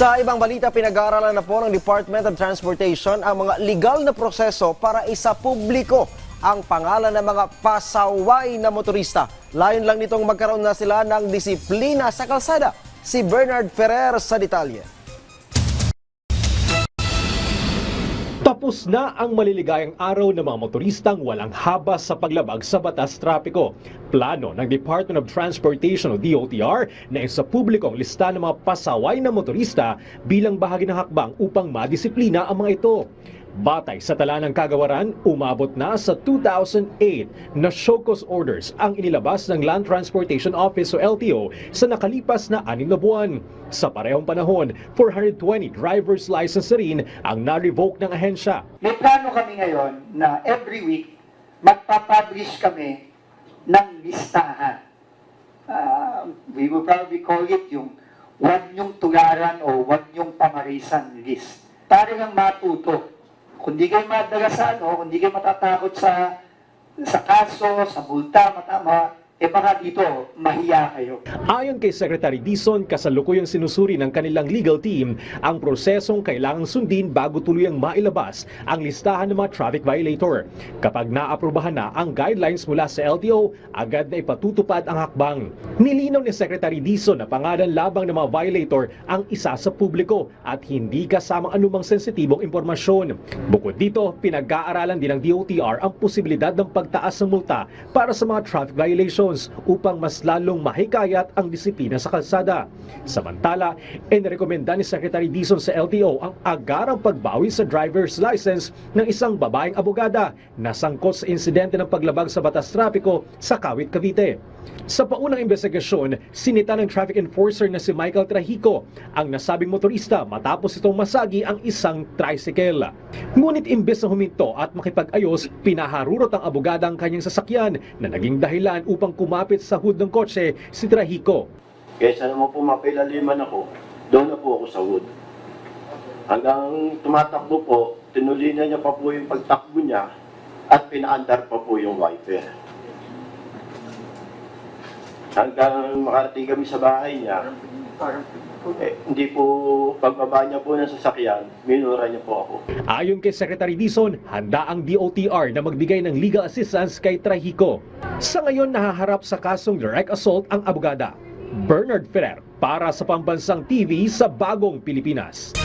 Sa ibang balita, pinag-aaralan na po ng Department of Transportation ang mga legal na proseso para isa publiko ang pangalan ng mga pasaway na motorista. Layon lang nitong magkaroon na sila ng disiplina sa kalsada. Si Bernard Ferrer sa detalye. Tapos na ang maliligayang araw ng mga motoristang walang habas sa paglabag sa batas trapiko. Plano ng Department of Transportation o DOTR na isa publikong lista ng mga pasaway na motorista bilang bahagi ng hakbang upang madisiplina ang mga ito. Batay sa tala ng kagawaran, umabot na sa 2008 na cause orders ang inilabas ng Land Transportation Office o LTO sa nakalipas na anim na buwan. Sa parehong panahon, 420 driver's license rin ang na-revoke ng ahensya. May plano kami ngayon na every week magpa-publish kami ng listahan. Uh, we will probably call it yung wag niyong tularan o wag niyong pamarisan list. Para lang matuto. Kung di kayo madala sa ano, kung di kayo matatakot sa sa kaso, sa multa, matama, eh baka dito, mahiya kayo. Ayon kay Secretary Dizon, kasalukuyang sinusuri ng kanilang legal team ang prosesong kailangang sundin bago tuluyang mailabas ang listahan ng mga traffic violator. Kapag naaprubahan na ang guidelines mula sa LTO, agad na ipatutupad ang hakbang. Nilinaw ni Secretary Dizon na pangalan labang ng mga violator ang isa sa publiko at hindi kasamang anumang sensitibong impormasyon. Bukod dito, pinag-aaralan din ng DOTR ang posibilidad ng pagtaas ng multa para sa mga traffic violations upang mas lalong mahikayat ang disiplina sa kalsada. Samantala, inirekomenda ni Secretary Dizon sa LTO ang agarang pagbawi sa driver's license ng isang babaeng abogada na sangkot sa insidente ng paglabag sa batas trapiko sa Kawit, Cavite. Sa paunang investigasyon, sinita ng traffic enforcer na si Michael Trahico ang nasabing motorista matapos itong masagi ang isang tricycle. Ngunit imbes na huminto at makipag-ayos, pinaharurot ang abogada ang kanyang sasakyan na naging dahilan upang kumapit sa hood ng kotse si Trahico. Kaysa naman po mapailaliman ako, doon na po ako sa wood. Hanggang tumatakbo po, tinulinan niya pa po yung pagtakbo niya at pinaandar pa po yung wiper. Hanggang makarating kami sa bahay niya, eh, hindi po, pagbaba niya po ng sasakyan, minura niya po ako. Ayon kay Secretary Dizon, handa ang DOTR na magbigay ng legal assistance kay Trahico. Sa ngayon, nahaharap sa kasong direct assault ang abogada. Bernard Ferrer para sa Pambansang TV sa Bagong Pilipinas.